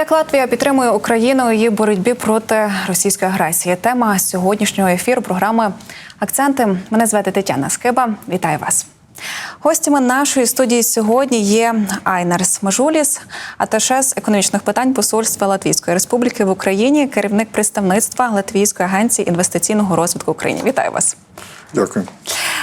Як Латвія підтримує Україну у її боротьбі проти російської агресії? Тема сьогоднішнього ефіру програми Акценти. Мене звати Тетяна Скиба. Вітаю вас. Гостями нашої студії сьогодні є Айнарс Мажуліс, аташе з економічних питань Посольства Латвійської Республіки в Україні, керівник представництва Латвійської агенції інвестиційного розвитку України. Вітаю вас. Дякую.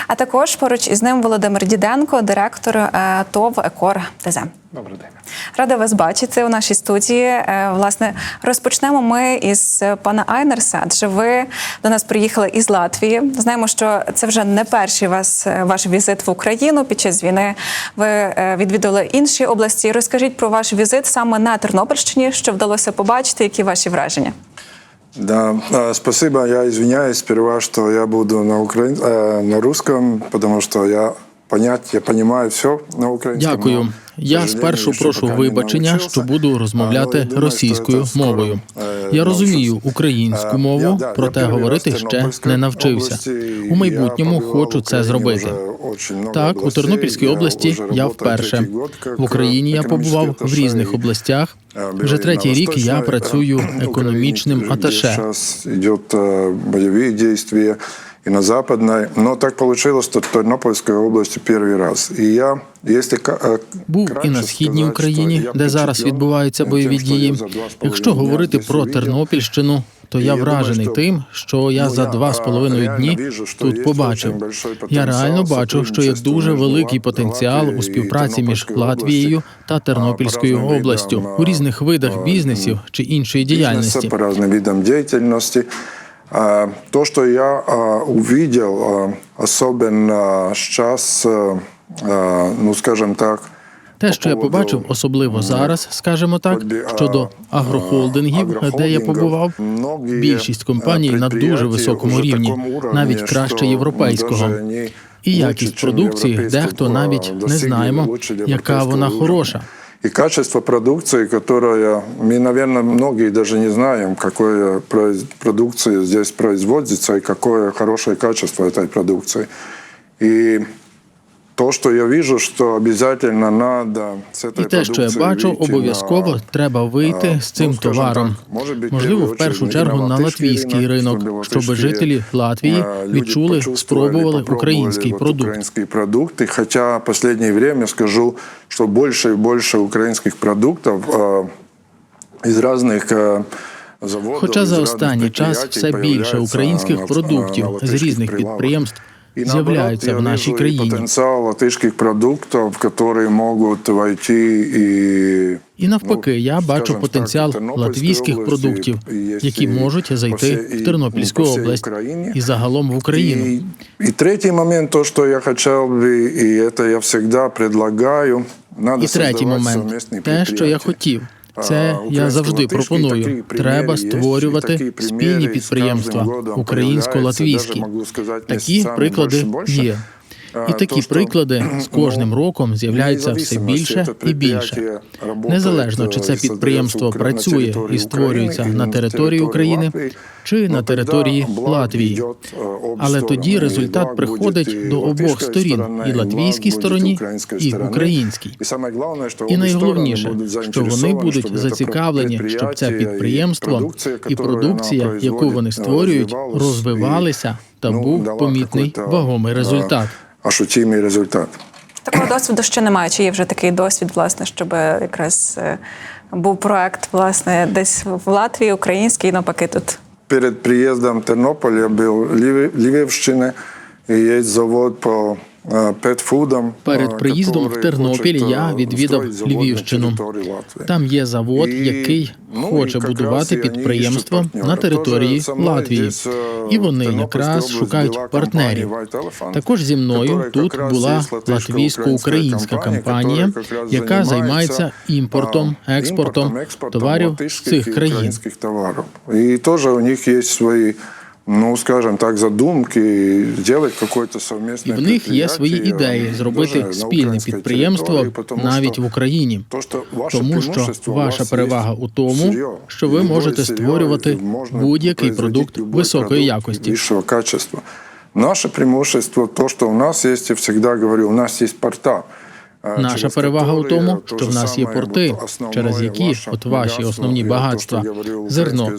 А також поруч із ним Володимир Діденко, директор е, ТОВ Екор ТЗ. Добрий день. Рада вас бачити у нашій студії. Е, Власне, розпочнемо ми із пана Айнерса. Адже ви до нас приїхали із Латвії. Знаємо, що це вже не перший вас е, ваш візит в Україну. Під час війни ви відвідали інші області. Розкажіть про ваш візит саме на Тернопільщині, що вдалося побачити, які ваші враження? Да, спасибо. Я извиняюсь сперва, что я буду на украин... э, на русском, потому что я понять, я понимаю все на українському. Дякую. Я спершу прошу вибачення, що буду розмовляти російською мовою. е, Я розумію українську мову, проте говорити ще не навчився. У майбутньому хочу це зробити. вже очень много Так, у областей. Тернопільській Я області вже я работаю вперше. третій год, як В Україні я економічний побував в аташе різних і, областях. е, Вже біля третій рік я Восточної, працюю е, економічним Украины, где аташе. Сейчас идет э, боевые действия и на Западной. Но так получилось, что в Тернопольской области первый раз. И я, если ка- э, Був і краще на східній сказати, Україні, що я де зараз впечатлен відбуваються тим, бойові що я дії. за два з Якщо половиною говорити дня про здесь увидел, Тернопільщину, то я вражений тим, що я ну, за два з половиною дні тут побачив. Я реально бачу, що є дуже великий потенціал у співпраці між Латвією та Тернопільською областю у різних видах бізнесів чи іншої діяльності. видам деятельности. А, То, что я увидел, особенно сейчас, а, ну, скажем так, Те, що я побачив, особливо зараз, скажімо так, щодо агрохолдингів, де я побував, більшість компаній на дуже високому рівні, навіть краще європейського. І якість продукції дехто навіть не знаємо, яка вона хороша. И качество продукции, которая, мы, наверное, многие даже не знаем, какое продукция здесь производится и какое хорошее качество этой продукции. И то, что я вижу, что обязательно надо с этой І те, що я продукцией бачу, выйти обов'язково на, треба вийти а, з цим ну, скажем товаром. так, може бути, Можливо, в першу першу чергу чергу на латвійський латвійський ринок, ринок, щоб щоб латвійські, жителі Латвії а, люди відчули, почувствовали, спробували попробовали український вот продукт. украинские продукты. Хотя в последнее время скажу, что больше и больше украинских продуктов а, из разных а, заводов, Хоча из за разных останній час предприятий все більше появляется українських на- продуктів на з латышских різних прилавках. підприємств И наоборот, з'являються я в нашій вижу и країні. потенциал латышских продуктов, которые могут войти и І навпаки, я бачу Ну, скажем потенціал так, в Тернопільській латвійських області, продуктів, і є які і можуть по зайти всій- в Тернопільську і по всій область Україні. і загалом в Україну. И, и третий момент, то, что я хотел бы, и это я всегда предлагаю, надо І третій создавать момент совместные те, що я предприятия. хотів. Це я завжди пропоную. Треба створювати спільні підприємства українсько-латвійські. Такі приклади є. І такі приклади з кожним ну, роком з'являються все більше і більше. Незалежно чи це е, підприємство працює і створюється на території України чи ну, на території Латвії. е, Але тоді результат приходить до обох сторін, і латвійській стороні, і українській. І найголовніше, що вони будуть зацікавлені, щоб це підприємство і продукція, яку вони створюють, розвивалися та ну, був помітний вагомий результат. Ощутимий результат. Такого досвіду ще немає. Чи є вже такий досвід, власне, щоб якраз е, був проект, власне, десь в Латвії, український, навпаки, тут Перед приїздом в Тернополь я був в Львив- Львивщине, и завод по. Перед э, приїздом в который Тернопіль хочет, я э, відвідав устроить завод на Львівщину. території Латвії. Там є завод, І, який ну, хоче і якраз будувати і вони підприємство іщуть на партнера. території Тоже со мною Латвії. здесь, е, І в вони Тернопільській якраз області шукають була партнерів. компанія White Elephant, Також зі мною которая тут якраз була є латвійсько-українська латвійсько-українська компанія, которая якраз яка займається імпортом, а, експортом імпортом, експортом товарів з латишських цих і країн. українських товарів. І теж у них є свої, ну, скажем так, задумки, зробити якесь совместне І в них є свої ідеї зробити спільне підприємство навіть в Україні. То, що Тому що ваша перевага у тому, що ви можете створювати будь-який продукт високої якості. качества. Наше преимущество то, что у нас есть, я всегда говорю, у нас есть порта. Наша перевага у тому, що в нас є порти, через які от ваші основні багатства, зерно.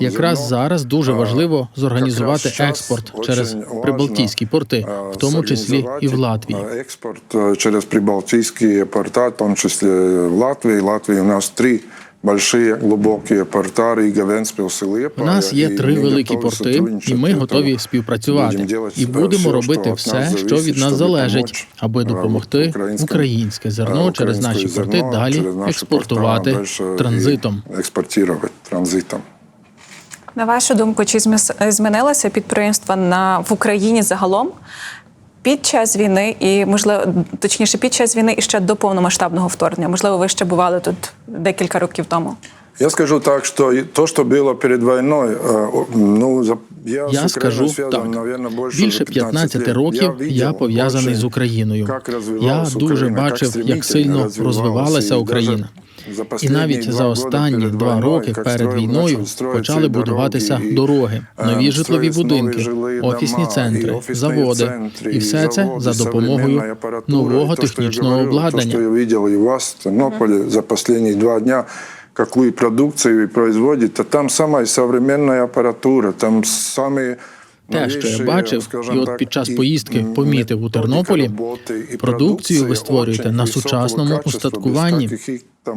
Якраз зараз дуже важливо зорганізувати експорт через прибалтійські порти, в тому числі і в Латвії. Експорт э, через прибалтійські порта, в тому числі в Латвії. Латвії у нас три большие глубокие порта Рига, Венспилс и Лиепая. У нас є И три мы великі готовы порти, і сотрудничать. ми Поэтому готові співпрацювати. будемо делать, І э, будемо все, робити що від все, нас що зависить, від нас щоб залежить, допомочь, аби е, допомогти українським- українське зерно е, через наші українське порти зерно далі через наші експортувати порта дальше транзитом. і Експортувати транзитом. На вашу думку, чи зміс- змінилося підприємство на в Україні загалом під час війни, і можливо, точніше, під час війни і ще до повномасштабного вторгнення? Можливо, ви ще бували тут декілька років тому. Я скажу так, что то, что было перед войной, э, ну, за- я, Я скажу так. Більше уже 15 15 років я пов'язаний з Україною. Я дуже бачив, як сильно розвивалася Україна. І навіть за останні два роки перед війною почали будуватися дороги, е, нові житлові будинки, офісні центри, заводи. І все це за допомогою нового я технічного обладнання. я видел и у вас в Тернополе за последние два дня, какую продукцию вы то там самая современная аппаратура, там самые Те, що я бачив, і от під час поїздки помітив у Тернополі, продукцію ви створюєте на сучасному устаткуванні,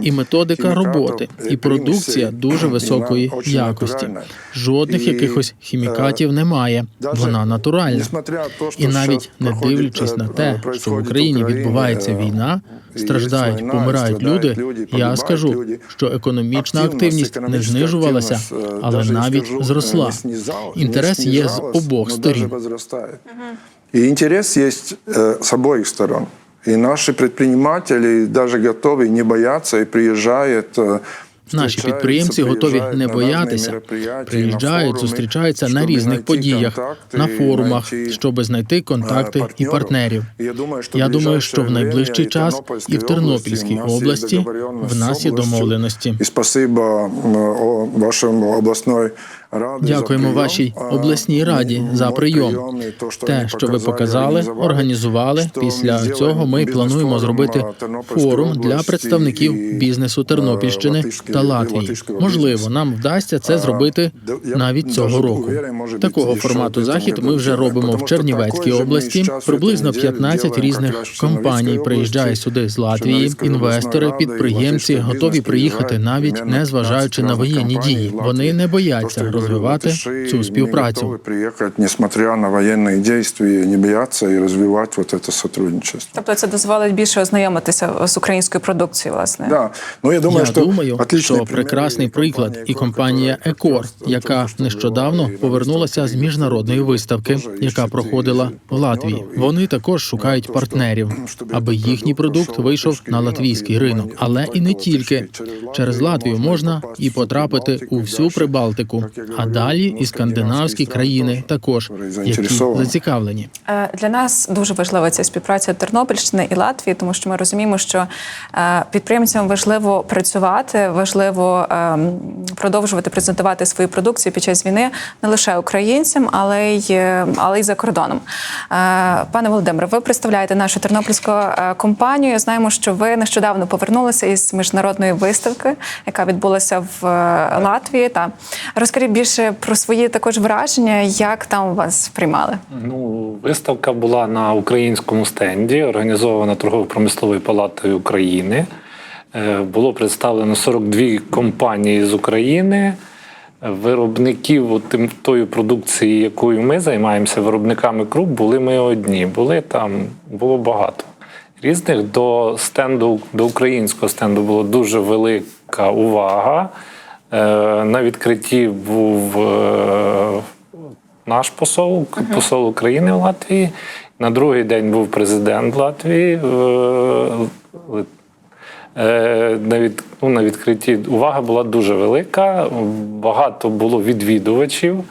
і методика роботи, е, і продукція дуже високої якості. Жодних якихось хімікатів е, немає. Вона натуральна. І навіть не дивлячись е, на те, що в Україні відбувається е, війна, страждають, помирають люди. люди, Я скажу, що економічна Активність, не знижувалася, е, але навіть зросла. Інтерес є з обох сторін. возрастает. И интерес есть э, с обоих сторон. И наши предприниматели даже готовы не бояться и приезжают. э, Наші встречаются, підприємці готові приезжают не на разные боятися, мероприятия, приїжджають, на форуми, зустрічаються на щоб різних знайти подіях, контакти, на форумах, знайти, щоб знайти контакти і партнерів. Я думаю, що Я в думаю, що в ближайшее найближчий время час Тернопільській і в Тернопільській у нас є області договоренность в нас з є областю. домовленості. І спасибо м, о, вашому обласної раді. за Дякуємо вашій обласній раді за прийом. що Те, що ви показали, організували. Після цього ми плануємо зробити форум для представників бізнесу Тернопільщини та Латвії. Можливо, нам вдасться це зробити навіть цього року. Такого формату захід ми вже робимо в Чернівецькій області. Приблизно этой 15 різних компаній приїжджає сюди з Латвії. Інвестори, підприємці готові приїхати навіть не зважаючи на воєнні дії. Вони не бояться розвивати цю співпрацю. готові приїхати, несмотря на воєнні дії, не бояться і розвивати вот это сотрудничество. Тобто це дозволить більше ознайомитися з українською продукцією, власне. Да. Ну, я думаю, Я що думаю, що прекрасний приклад і компанія Екор, яка нещодавно повернулася з міжнародної виставки, яка проходила в Латвії. Вони також шукають партнерів, аби їхній продукт продукт вийшов на латвійський ринок, але і не тільки через Латвію можна і потрапити у всю. Прибалтику, а далі і скандинавські країни також, які зацікавлені. Е, Для нас дуже важлива ця співпраця Тернопільщини і Латвії, тому що ми розуміємо, що е, підприємцям важливо працювати, важливо ем, продовжувати презентувати свою продукцію під час війни не лише українцям, але й е, але й за кордоном. Пане Володимире, ви представляєте нашу тернопільську компанію. Знаємо, що ви нещодавно повернулися із міжнародної виставки, яка відбулася в Латвії. Та розкажіть більше про свої також враження, як там вас приймали. Ну, виставка була на українському стенді, організована торгово-промисловою палатою України. Е, Було представлено 42 компанії з України. Виробників тим- тої продукції, якою ми займаємося, виробниками круп, були ми одні. Були там, було багато. Різних до стенду, до українського стенду було дуже велика увага. Е, На відкритті був е, наш посол, посол України в Латвії. На другий день був президент Латвії. е, На, від, ну, на відкритті увага була дуже велика. Багато було відвідувачів.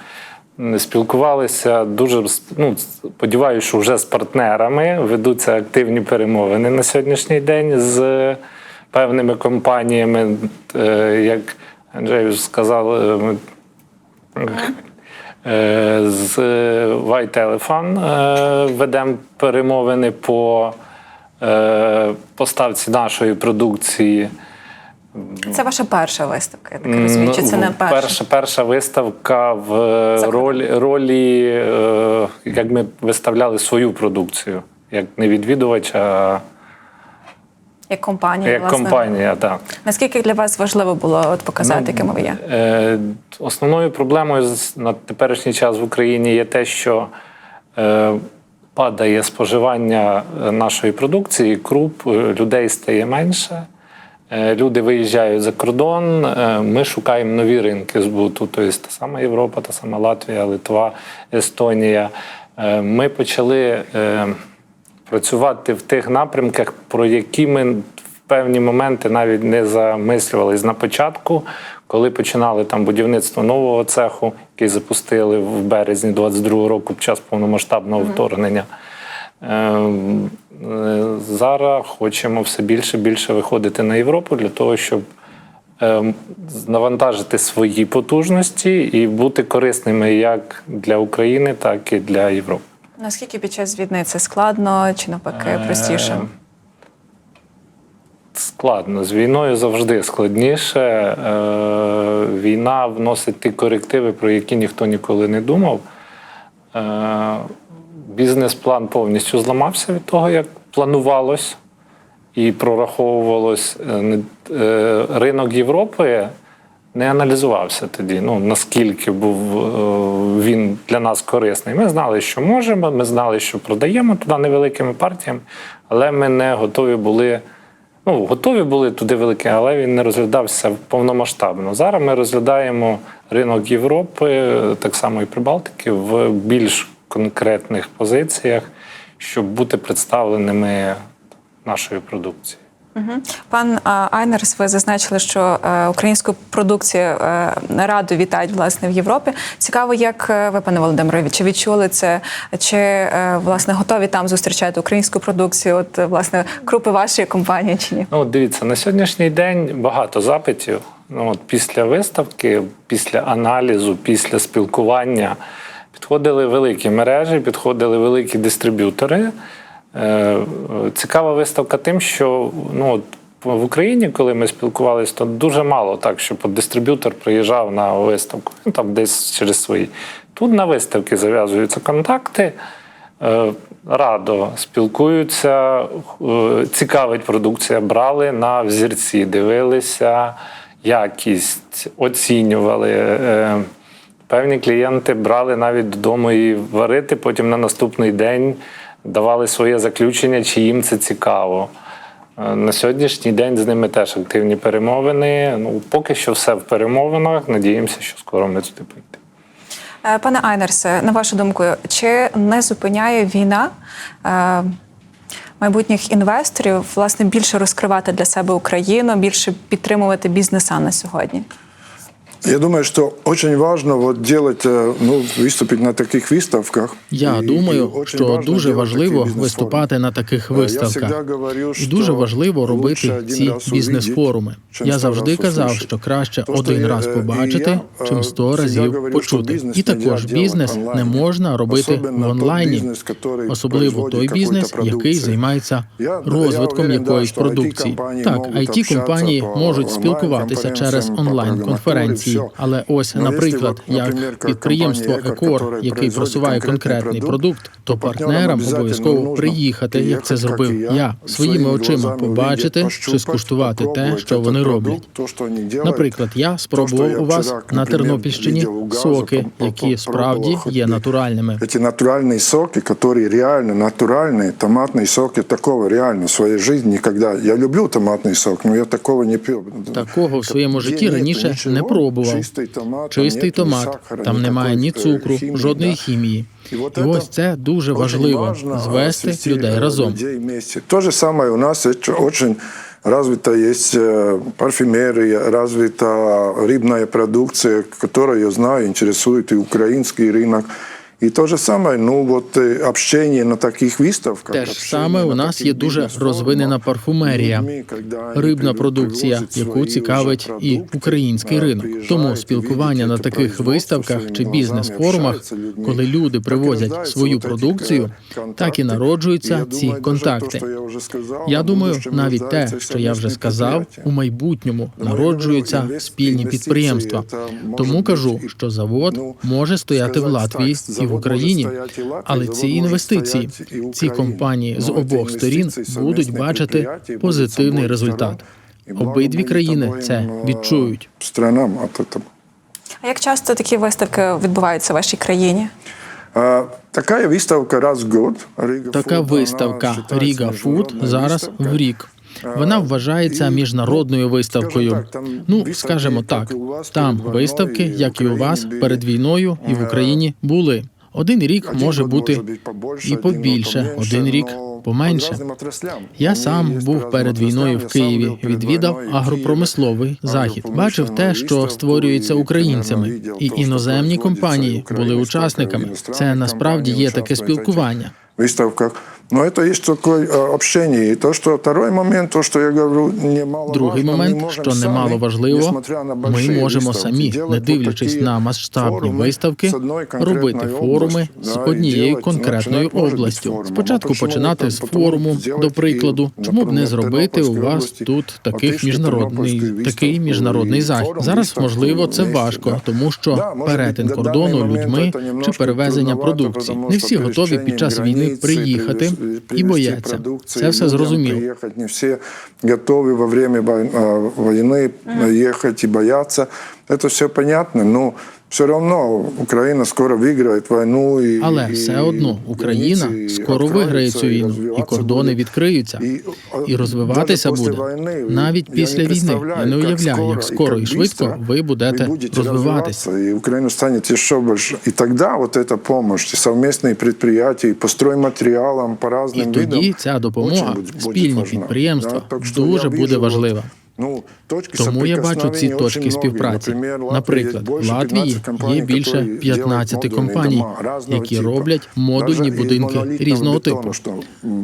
Спілкувалися дуже ну, сподіваюся, що вже з партнерами ведуться активні перемовини на сьогоднішній день з певними компаніями. Як Андрій сказав, е, ми Е, З White Elephant ведемо перемовини по е, поставці нашої продукції. Це ваша перша виставка, я так розумію. Чи це не Ну, перша? перша, перша виставка в ролі, ролі як ми виставляли свою продукцію, як не відвідувач, а Як компанія, як власне. компанія. Так. Наскільки для вас важливо було от показати, Ну, якими ви є? Е, Основною проблемою на теперішній час в Україні є те, що е, падає споживання е, нашої продукції, круп, е, людей стає менше. е, Люди виїжджають за кордон, е, ми шукаємо нові ринки збуту, тобто та сама Європа, та сама Латвія, Литва, Естонія. Е, Ми почали е, працювати в тих напрямках, про які ми в певні моменти навіть не замислювались на початку, коли починали там будівництво нового цеху, який запустили в березні 22-го року під час повномасштабного вторгнення. Ем, е, Зараз хочемо все більше і більше виходити на Європу для того, щоб ем, навантажити свої потужності і бути корисними як для України, так і для Європи. Наскільки під час війни це складно чи навпаки простіше? Е, Складно. З війною завжди складніше. Е, Війна вносить ті корективи, про які ніхто ніколи не думав. Е, Бізнес-план повністю зламався від того, як планувалось і прораховувалось. Ринок Європи не аналізувався тоді. Ну наскільки був е, він для нас корисний. Ми знали, що можемо, ми знали, що продаємо туди невеликими партіями, але ми не готові були. Ну, готові були туди великі, але він не розглядався повномасштабно. Зараз ми розглядаємо ринок Європи, так само і Прибалтики, в більш конкретних позиціях, щоб бути представленими нашою продукцією. Пан Айнерс, ви зазначили, що е, українську продукцію е, раду вітають власне в Європі. Цікаво, як е, ви, пане Володимире, чи відчули це, чи власне готові там зустрічати українську продукцію? От власне крупи вашої компанії чи ні? Ну, дивіться, на сьогоднішній день багато запитів. Ну, от після виставки, після аналізу, після спілкування підходили великі мережі, підходили великі дистриб'ютори. Е, Цікава виставка тим, що ну, в Україні, коли ми спілкувалися, то дуже мало так, щоб дистриб'ютор приїжджав на виставку, ну, там десь через свої. Тут на виставки зав'язуються контакти. Е, Радо спілкуються, е, цікавить продукція, брали на взірці, дивилися якість, оцінювали. Певні клієнти брали навіть додому і варити, потім на наступний день давали своє заключення, чи їм це цікаво. Е, На сьогоднішній день з ними теж активні перемовини. Ну, поки що все в перемовинах. Надіємося, що скоро ми туди прийдемо. Е, Пане Айнерсе, на вашу думку, чи не зупиняє війна е, майбутніх інвесторів власне більше розкривати для себе Україну, більше підтримувати бізнеса на сьогодні? Я думаю, что очень важно вот делать, э, ну, выступить на таких выставках. Я И- и думаю, очень що важно дуже делать важливо такие бизнес-форумы. виступати на таких Е, я виставках. всегда говорю, І що дуже важливо лучше робити один ці раз бізнес-форуми. увидеть, чим Я сто завжди раз казав, услышать. що краще То, що один я, раз е, і побачити, я, чим е, сто всегда разів говорю, що почути. бізнес І нельзя також делать бізнес онлайн. не можна робити Особенно в тот онлайні, бізнес, який особливо производить той какую-то бізнес, який продукцію. займається Я- я розвитком уверен, да, якоїсь що продукції. IT-компанії Так, можуть it компанії общатися по можуть спілкуватися через онлайн-конференціям, по онлайн-конференції, програматурі, але ось, Ну, якщо наприклад, от, як наприклад, як підприємство компанія «Екор», Екор, яка який производить просуває конкретний конкретний продукт, продукт, то то партнерам партнерам обов'язково обов'язково нужно приїхати, як це приїхати, зробив як і я, я, своїми своїми очима глазами побачити увидеть, чи скуштувати те, попробувати що вони этот роблять. продукт, то, що вони делают. Наприклад, я То, що спробував я у вас вчора, на наприклад, Тернопільщині видел у газу, соки, по- які по- справді пробував є хоть натуральними. Эти натуральные соки, которые реально натуральные, томатные соки, такого реально в своей жизни никогда. Я люблю томатный сок, но я такого не пил. Такого в своєму Где житті нету раніше ничего, не пробував. Чистий томат, Чистий нету ні томат, сахара, там немає ні никакой, э, цукру, химии, жодної да. хімії. І от І это ось це дуже Очень важливо важно звести свести, людей э, разом. людей вместе. То же самое у нас это очень развита есть э, парфюмерия, развита рыбная продукция, которая, я знаю, интересует и украинский рынок, И то же самое, ну вот э, общение на таких выставках. Те ж общение саме у на нас таких є дуже бизнес-форумах розвинена парфумерія, людьми, когда они рибна при- продукція, привозят яку свої цікавить вже і продукти, український е, ринок. приїжджають Тому і спілкування на видять це таких производство виставках своїми чи глазами, бізнес-форумах, общаються з людьми, коли люди так і привозять рождаються свою вот эти, продукцію, е, так і контакти. народжуються Я ці думаю, даже контакти. то, що я вже сказав, Я на думаю, будущем навіть те, рождаються що я вже совмісні сказав, предприятия. у майбутньому Тому я народжуються говорю, інвес- спільні інвестиції підприємства. це може Тому бути кажу, і- що завод ну, може стояти в сказати Латвії так, і завод в може Україні, стояти і в Латвії, але завод ці може інвестиції, стояти і в ці Україні. компанії з Ну, ці обох сторін інвестиції, будуть совмісні бачити предприятия будуть з позитивний обох результат. сторон, і Обидві благо країни будет це обоим, э, відчують. Странам от этого. А як часто такі виставки відбуваються в вашій країні? А, Такая выставка раз в год. Рига Така Food, вона виставка вважається Ріга Фуд міжнародною зараз виставкою. в рік. Вона вважається і, міжнародною ну, виставкою. скажімо так, там Ну, виставки, скажімо як так, і у вас там перед війною, виставки, і в як і у вас Україні перед були. війною, і в Е, Україні були. Один рік може бути і побільше, один рік поменше. по. Я сам був перед війною в Києві, відвідав агропромисловий захід. Бачив те, що створюється українцями, і іноземні компанії були учасниками. Це насправді є таке спілкування. выставках. Но это есть такое э, общение. И то, что второй момент, то, что я говорю, немало Другий момент, що немало важливо, ми можемо самі, не дивлячись на масштабні виставки, робити форуми з однією конкретною областю. Спочатку починати з форуму, до прикладу, чому б не зробити у вас тут таких міжнародний такий міжнародний захід. Зараз можливо це важко, тому що перетин кордону людьми чи перевезення продукції. Не всі готові під час війни приїхати і бояться. Це все зрозуміло. Приехать. Не все готовы во время вой- а, войны ехать и бояться. Это все понятно, но все равно Украина скоро выиграет войну. И, Але и все одно Україна границы скоро виграє цю откроются, и війну, і развиваться кордони будет. відкриються, І, і розвиватися даже буде після війни, навіть я після не війни. Я представляю, не як уявляю, скоро як і скоро як і швидко быстро ви будете будете розвиватися. развиваться, и Украина станет еще больше. И тогда вот эта помощь, и совместные предприятия, и по стройматериалам, по І разным тоді видам, ця допомога, очень будет- будет спільні важна. підприємства, Да, так що дуже я буде вижу, от, важлива. Ну, Тому я бачу ці точки співпраці. Наприклад, в Латвії є більше які 15 компаній, які типу. роблять модульні будинки різного типу.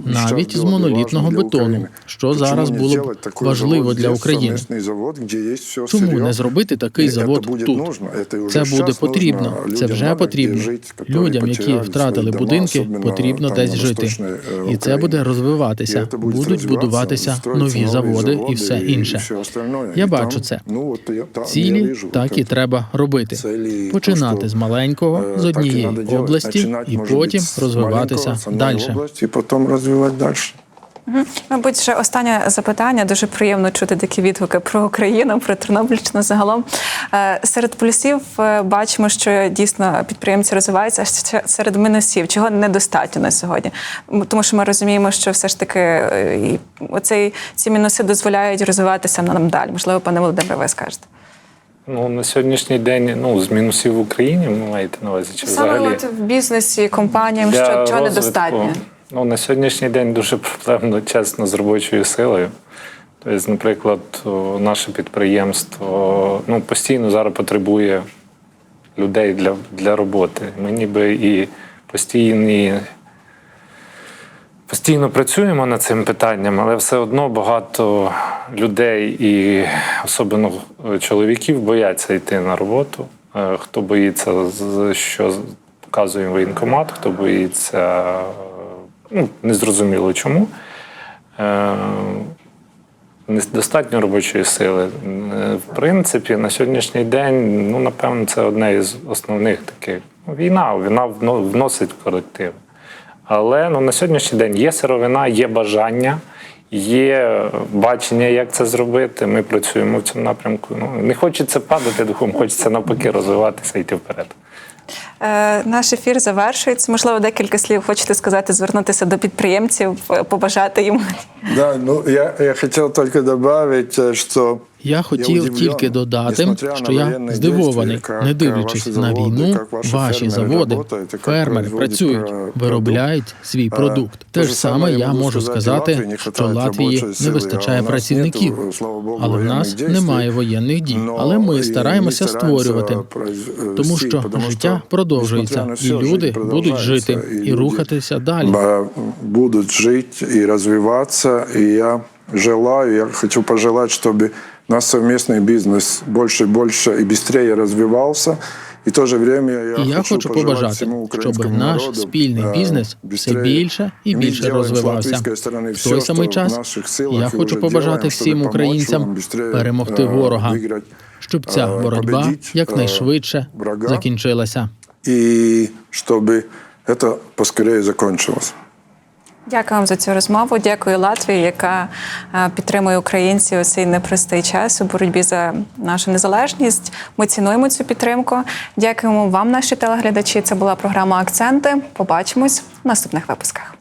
Навіть з монолітного бетону, що зараз було б важливо для України. Чому не зробити такий завод тут? це буде потрібно. Це вже потрібно. Людям, які втратили будинки, потрібно десь жити. І це буде розвиватися. Будуть будуватися нові заводи і все інше. Все остальное. Я бачу це. Ну, от я, та, я Цілі вижу, так і треба робити. Цілі, Починати то, з маленького, е, з однієї області, і потім розвиватися далі. і потім розвивати далі. Мабуть, ще останнє запитання. Дуже приємно чути такі відгуки про Україну, про Тернопільщину загалом. Е, Серед плюсів е, бачимо, що дійсно підприємці розвиваються, а серед мінусів, чого недостатньо на сьогодні. Тому що ми розуміємо, що все ж таки е, оцей, ці мінуси дозволяють розвиватися нам далі. Можливо, пане Володимире, ви скажете. Ну, на сьогоднішній день ну, з мінусів в Україні ви маєте на увазі, чи Саме взагалі? от в бізнесі, компаніям, що чого розвитку, недостатньо. Ну, на сьогоднішній день дуже проблемно, чесно, з робочою силою. Тобто, наприклад, наше підприємство ну, постійно зараз потребує людей для, для роботи. Ми ніби і постійні, постійно працюємо над цим питанням, але все одно багато людей і особливо чоловіків бояться йти на роботу. Е, Хто боїться, що показує воєнкомат, хто боїться, ну, незрозуміло чому. Е, Недостатньо робочої сили. Е, В принципі, на сьогоднішній день, ну, напевно, це одне із основних таких. Ну, Війна, війна вносить в колектив. Але ну, на сьогоднішній день є сировина, є бажання, є бачення, як це зробити. Ми працюємо в цьому напрямку. Ну, не хочеться падати духом, хочеться навпаки розвиватися і йти вперед. Е, Наш ефір завершується. Можливо, декілька слів хочете сказати, звернутися до підприємців, е, побажати їм. Да, ну я, я хотел только добавить, э, что Я хотів тільки додати, що я здивований, не дивлячись на заводи, війну, ваші ваші заводи, фермери працюють, виробляють свій А, продукт. те ж саме я можу сказати, Латвії що Латвії не вистачає працівників, слава Богу, але в нас немає воєнних дій. Але ми стараємося створювати, тому що життя що продовжується, і люди будуть жити і рухатися далі. Б- будут жить и развиваться. И я желаю, я хочу пожелать, чтобы наш совместный бизнес больше и больше и быстрее развивался. И в то же время я, І я хочу пожелать побажати, всему щоб украинскому наш народу, спільний э, бізнес все быстрее. більше і Мы більше сделаем с розвивався. латвийской стороны В всё, той что самий в час наших силах я и хочу уже побажати делаем, всім чтобы помочь українцям вам быстрее, перемогти э, ворога, выиграть, щоб ця э, боротьба победить, э, якнайшвидше врага. закінчилася. и чтобы это поскорее закончилось. Дякую вам за цю розмову. Дякую Латвії, яка е, підтримує українців у цей непростий час у боротьбі за нашу незалежність. Ми цінуємо цю підтримку. Дякуємо вам, наші телеглядачі. Це була програма Акценти. Побачимось в наступних випусках.